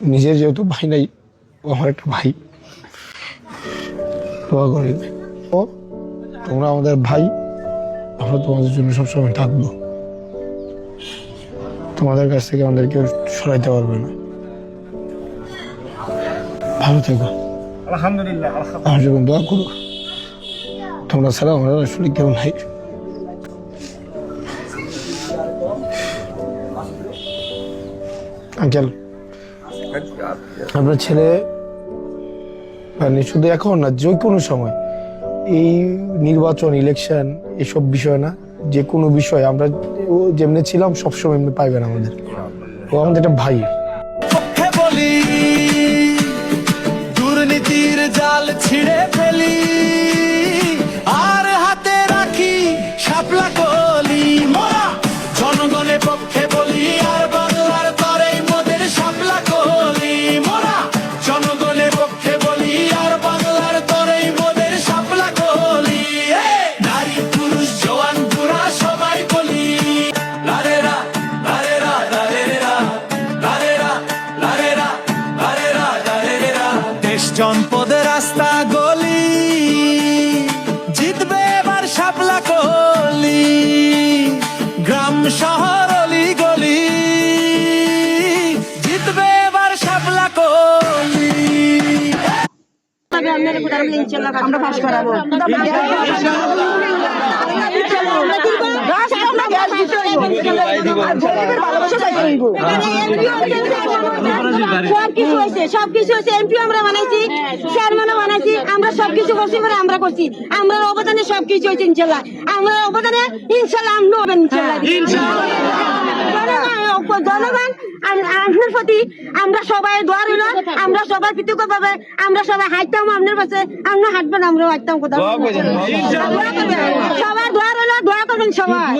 নিজের যেহেতু ভাই নাই ও আমার একটা ভাই। দোয়া করি ও তোমরা আমাদের ভাই আমরা তোমাদের জন্য সবসময় থাকব। তোমাদের কাছ থেকে আমাদের কেউ সরাইতে পারবে না। ভালো থেকো। আলহামদুলিল্লাহ আমার জন্য দোয়া করো। তোমরা ছাড়া আমরা আসলে কেউ নাই। আঙ্কেল আপনার ছেলে মানে শুধু এখন না, যে কোনো সময় এই নির্বাচন ইলেকশন এসব বিষয় না, যে কোনো বিষয় আমরা ও যেমনি ছিলাম, সবসময় এমনি পাইবেন আমাদের। ও আমাদের একটা ভাই। দুর্নীতির জাল ছিঁড়ে দেশ জনপদের রাস্তা গলি। জিতবে এবার শাপলা কলি গ্রাম শহর অলি গলি। জিতবে এবার শাপলা কলি আমরা পাশ করাবো। সবকিছু হয়েছে সবকিছু হয়েছে। এমপি আমরা বানাইছি চেয়ারম্যানও বানাইছি আমরা সবকিছু করছি মানে আমরা করছি। আমরা অবদানে সবকিছু হয়েছে ইনশাল্লাহ। আমরা অবদানে ইনশাল্লাহ আমরা হবেন জনগণ- জনগণ আপনার প্রতি আমরা সবাই দোয়া রইল। আমরা সবাই কৃতজ্ঞ পাবে আমরা সবাই হাঁটতাম আপনার পাশে আমরা হাঁটবেন আমরাও হাঁটতাম কোথাও। সবাই দোয়া রইল দোয়া করবেন সবাই।